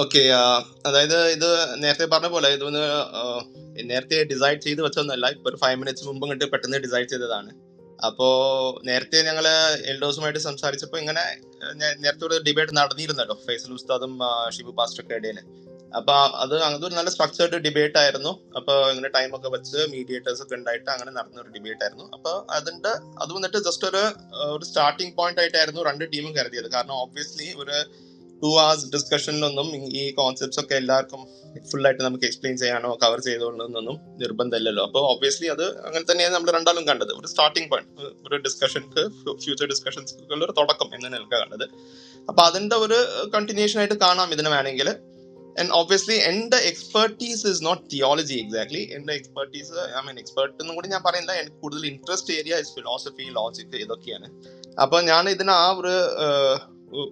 Okay അതായത് ഇത് നേരത്തെ പറഞ്ഞ പോലെ ഇതൊന്ന് നേരത്തെ ഡിസൈഡ് ചെയ്ത് വെച്ചൊന്നല്ല ഇപ്പൊ ഒരു ഫൈവ് മിനിറ്റ്സ് മുമ്പ് ഇങ്ങോട്ട് പെട്ടെന്ന് ഡിസൈഡ് ചെയ്തതാണ്. അപ്പോ നേരത്തെ ഞങ്ങൾ എൽഡോസുമായിട്ട് സംസാരിച്ചപ്പോ ഇങ്ങനെ നേരത്തെ ഒരു ഡിബേറ്റ് നടന്നിരുന്നല്ലോ ഫൈസൽ ഉസ്താദും ഷിബു പാസ്റ്റർ ഇടയിൽ അപ്പൊ അത് അങ്ങനത്തെ ഒരു നല്ല സ്ട്രക്ചേർഡ് ഡിബേറ്റ് ആയിരുന്നു. അപ്പൊ ഇങ്ങനെ ടൈം ഒക്കെ വെച്ച് മീഡിയേറ്റേഴ്സ് ഒക്കെ ഉണ്ടായിട്ട് അങ്ങനെ നടന്ന ഒരു ഡിബേറ്റ് ആയിരുന്നു. അപ്പൊ അതിന്റെ അത് വന്നിട്ട് ജസ്റ്റ് ഒരു ഒരു സ്റ്റാർട്ടിംഗ് പോയിന്റ് ആയിട്ടായിരുന്നു രണ്ട് ടീമും കരുതിയത്. കാരണം ഓബ്വിയസ്ലി ഒരു ടു അവേഴ്സ് ഡിസ്കഷനിലൊന്നും ഈ കോൺസെപ്റ്റ്സ് ഒക്കെ എല്ലാവർക്കും ഫുൾ ആയിട്ട് നമുക്ക് എക്സ്പ്ലെയിൻ ചെയ്യാനോ കവർ ചെയ്തോളണമെന്നൊന്നും നിർബന്ധമല്ലല്ലോ. അപ്പോൾ ഒബ്വിയസ്ലി അത് അങ്ങനെ തന്നെയാണ് നമ്മൾ രണ്ടാളും കണ്ടത്. ഒരു സ്റ്റാർട്ടിംഗ് പോയിന്റ് ഒരു ഡിസ്കഷൻക്ക് ഫ്യൂച്ചർ ഡിസ്കഷൻസ് ഒരു തുടക്കം എന്ന് നിൽക്കുക കണ്ടത്. അപ്പൊ അതിന്റെ ഒരു കണ്ടിന്യൂഷൻ ആയിട്ട് കാണാം ഇതിന് വേണമെങ്കിൽ. ആൻഡ് ഓബ്വിയസ്ലി എന്റെ expertise is not theology exactly എന്റെ എക്സ്പെർട്ടീസ് ഐ മീൻ എക്സ്പെർട്ട് എന്നും കൂടി ഞാൻ പറയുന്നില്ല. എനിക്ക് കൂടുതൽ interest area is philosophy logic ഇതൊക്കെയാണ്. അപ്പൊ ഞാൻ ഇതിന് ആ ഒരു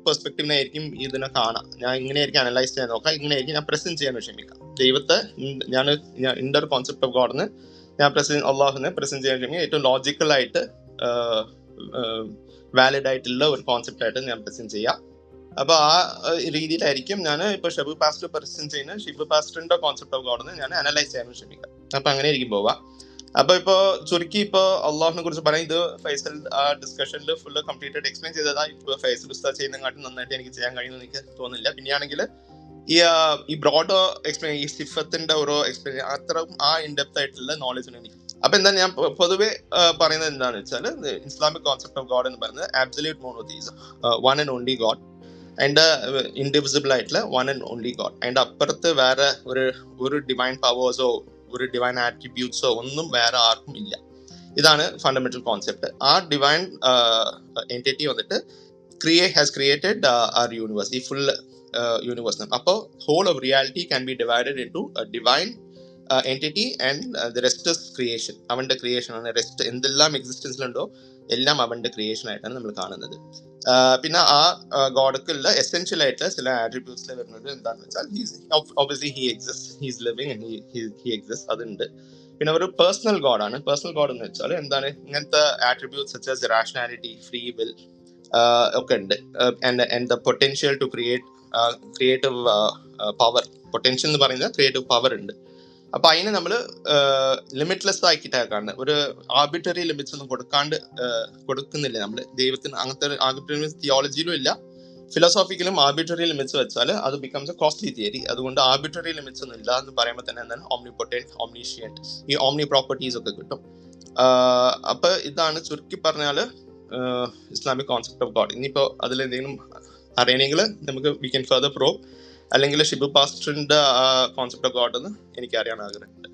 പെർസ്പെക്റ്റീവിനായിരിക്കും ഇതിനെ കാണാം. ഞാൻ ഇങ്ങനെയായിരിക്കും അനലൈസ് ചെയ്യാൻ നോക്കാം ഇങ്ങനെയായിരിക്കും ഞാൻ പ്രസന്റ് ചെയ്യാൻ ശ്രമിക്കാം ദൈവത്തെ ഞാൻ എന്റെ ഒരു കോൺസെപ്റ്റ് ഓഫ് ഗോഡിന് ഞാൻ പ്രസന്റ് അള്ളാഹുനെ പ്രസന്റ് ചെയ്യാൻ ശ്രമിക്കും ഏറ്റവും ലോജിക്കൽ ആയിട്ട് വാലിഡ് ആയിട്ടുള്ള ഒരു കോൺസെപ്റ്റ് ആയിട്ട് ഞാൻ പ്രസന്റ് ചെയ്യാം. അപ്പൊ ആ രീതിയിലായിരിക്കും ഞാൻ ഇപ്പൊ ഷബു പാസ്റ്റർ പ്രസന്റ് ചെയ്യുന്ന ഷിബു പാസ്റ്ററിന്റെ കോൺസെപ്റ്റ് ഓഫ് ഗോഡിന് ഞാൻ അനലൈസ് ചെയ്യാൻ ശ്രമിക്കാം അപ്പൊ അങ്ങനെ ആയിരിക്കും പോവാ. അപ്പൊ ഇപ്പോ ചുരുക്കി ഇപ്പോ അള്ളാഹിനെ കുറിച്ച് പറയാം ഇത് ഫൈസൽ ആ ഡിസ്കഷനിൽ ഫുള്ള് കംപ്ലീറ്റ് ആയിട്ട് എക്സ്പ്ലെയിൻ ചെയ്തതാ. ഇപ്പൊ ഫൈസൽ ഉസ്താദ് ചെയ്യുന്നതിനെക്കാട്ടും നന്നായിട്ട് എനിക്ക് ചെയ്യാൻ കഴിയുമെന്ന് എനിക്ക് തോന്നുന്നില്ല. പിന്നെയാണെങ്കിൽ ഈ ഈ ബ്രോഡ് എക്സ്പ്ലെയിൻ ഈ സിഫത്തിന്റെ ഓരോ എക്സ്പ്ലെയിൻ അത്ര ആ ഇൻഡെപ്ത് ആയിട്ടുള്ള നോളജ് എനിക്ക്. അപ്പൊ എന്താ ഞാൻ പൊതുവേ പറയുന്നത് എന്താണെന്ന് വെച്ചാൽ ഇസ്ലാമിക് കോൺസെപ്റ്റ് ഓഫ് ഗോഡ് എന്ന് പറയുന്നത് absolute monotheism one and only God and indivisible ആയിട്ടുള്ള വൺ ആൻഡ് ഓൺലി ഗോഡ് അതിന്റെ അപ്പുറത്ത് വേറെ ഒരു ഒരു ഡിവൈൻ പവേഴ്സോ ഒരു ഡിവൈൻ ആട്രിബ്യൂട്ട്സോ ഒന്നും വേറെ ആർക്കും ഇല്ല. ഇതാണ് ഫണ്ടമെന്റൽ കോൺസെപ്റ്റ് ആ ഡിവൈൻ എന്റിറ്റി വന്നിട്ട് ക്രിയേ ഹാസ് ക്രിയേറ്റഡ് ആർ യൂണിവേഴ്സ് ഈ ഫുൾ യൂണിവേഴ്സ് അപ്പോൾ whole of reality can be divided into divine entity and the rest creation അവന്റെ ക്രിയേഷൻ ആണ്. റെസ്റ്റ് എന്തെല്ലാം എക്സിസ്റ്റൻസിലുണ്ടോ എല്ലാം അവന്റെ ക്രിയേഷൻ ആയിട്ടാണ് നമ്മൾ കാണുന്നത്. പിന്നെ ആ ഗോഡക്കുള്ള എസെൻഷ്യൽ ആയിട്ട് ചില ആട്രിബ്യൂട്ട്സിൽ വരുന്നത് എന്താണെന്ന് വെച്ചാൽ obviously he exist he's living and he exist അതുണ്ട്. പിന്നെ ഒരു പേഴ്സണൽ ഗോഡാണ് പേഴ്സണൽ ഗോഡ് എന്ന് വെച്ചാൽ എന്താണ്? ഇങ്ങനത്തെ attributes such rationality free will ഒക്കെ ഉണ്ട്. And and the potential to create creative power potential എന്ന് പറയുന്നത് ക്രിയേറ്റീവ് പവർ ഉണ്ട്. അപ്പൊ അതിനെ നമ്മൾ ലിമിറ്റ്ലെസ് ആക്കിയിട്ടാണ് ഒരു ആർബിറ്ററി ലിമിറ്റ്സ് ഒന്നും കൊടുക്കാണ്ട് കൊടുക്കുന്നില്ല നമ്മൾ ദൈവത്തിന് അങ്ങനത്തെ ആർബിറ്ററി തിയോളജിയിലും ഇല്ല. ഫിലോസോഫിക്കലും ആർബിറ്ററി ലിമിറ്റ്സ് വെച്ചാൽ അത് ബിക്കംസ് എ കോസ്റ്റ്ലി തിയറി അതുകൊണ്ട് ആർബിറ്ററി ലിമിറ്റ്സ് ഒന്നും ഇല്ല എന്ന് പറയുമ്പോൾ തന്നെ എന്താണ്? ഓംനി പൊട്ടന്റ് ഓംനിഷ്യന്റ് ഈ ഓംനി പ്രോപ്പർട്ടീസ് ഒക്കെ കിട്ടും. അപ്പൊ ഇതാണ് ചുരുക്കി പറഞ്ഞാൽ ഇസ്ലാമിക് കോൺസെപ്റ്റ് ഓഫ് ഗോഡ് ഇനിയിപ്പോൾ അതിൽ എന്തെങ്കിലും അറിയണമെങ്കിൽ നമുക്ക് വി ക്യാൻ ഫർദർ പ്രോ അല്ലെങ്കിൽ ഷിബു പാസ്റ്ററിന്റെ കോൺസെപ്റ്റ് ഒക്കെ എന്ന് എനിക്ക് അറിയാൻ ആഗ്രഹമുണ്ട്.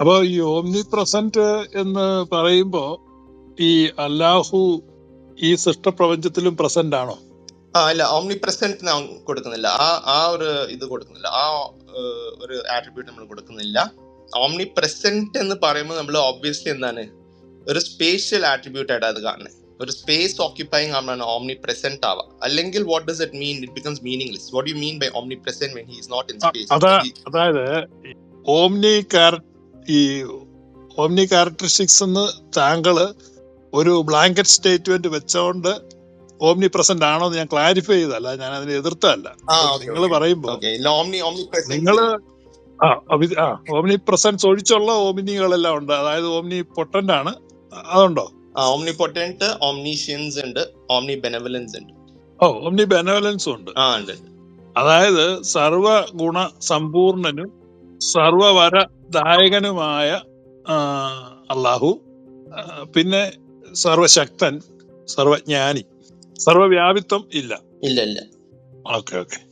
അപ്പൊ ഈ ഓംനി പ്രസന്റ് എന്ന് പറയുമ്പോ ഈ അല്ലാഹു ഈ സൃഷ്ടപ്രപഞ്ചത്തിലും പ്രസന്റ് ആണോ? ആ അല്ല ഓംനി പ്രസന്റ് ഞാൻ കൊടുക്കുന്നില്ല. ആ ആ ഒരു ഇത് കൊടുക്കുന്നില്ല. ആ ഒരു ആട്രിബ്യൂട്ട് നമ്മൾ കൊടുക്കുന്നില്ല. ഓംനി പ്രസന്റ് എന്ന് പറയുമ്പോൾ നമ്മൾ ഓബ്വിയസ്ലി എന്താണ്? ഒരു സ്പേഷ്യൽ ആട്രിബ്യൂട്ട് ആയിട്ട് അത് കാണുന്നത് ഒരു സ്പേസ് ഓക്യുപ്പൈങ് ആവുന്നതാണ് ഓംനി പ്രസന്റ് ആവുക. അല്ലെങ്കിൽ what does it mean it becomes meaningless what you mean by omnipresent when he not in space അതായത് ഓംനി ഈ ഓംനി ക്യാരക്ടറിസ്റ്റിക്സ് എന്ന് താങ്കൾ ഒരു ബ്ലാങ്കറ്റ് സ്റ്റേറ്റ്മെന്റ് വെച്ചോണ്ട് ഓംനി പ്രസന്റ് ആണോ എന്ന് ഞാൻ ക്ലാരിഫൈ ചെയ്തല്ല ഞാൻ അതിനെ എതിർത്തല്ല നിങ്ങൾ പറയുമ്പോ നിങ്ങൾ ആ ഓംനി പ്രസൻസ് ഒഴിച്ചുള്ള ഓമിനികളെല്ലാം ഉണ്ട്. അതായത് ഓംനി പൊട്ടന്റ് ആണ്. അതുണ്ടോ? ഓംനി പൊട്ടന്റ് ഓംനീഷ്യൻസ് ഉണ്ട് ഓംനി ബെനവലൻസ് ഉണ്ട്. ഓ ഓംനി ബെനവലൻസ് ഉണ്ട്. ആ ഉണ്ട്. അതായത് സർവ ഗുണ സമ്പൂർണനും സർവവര ദായകനുമായ അള്ളാഹു പിന്നെ സർവശക്തൻ സർവജ്ഞാനി സർവവ്യാപിത്വം ഇല്ല. ഇല്ല ഇല്ല. Okay okay.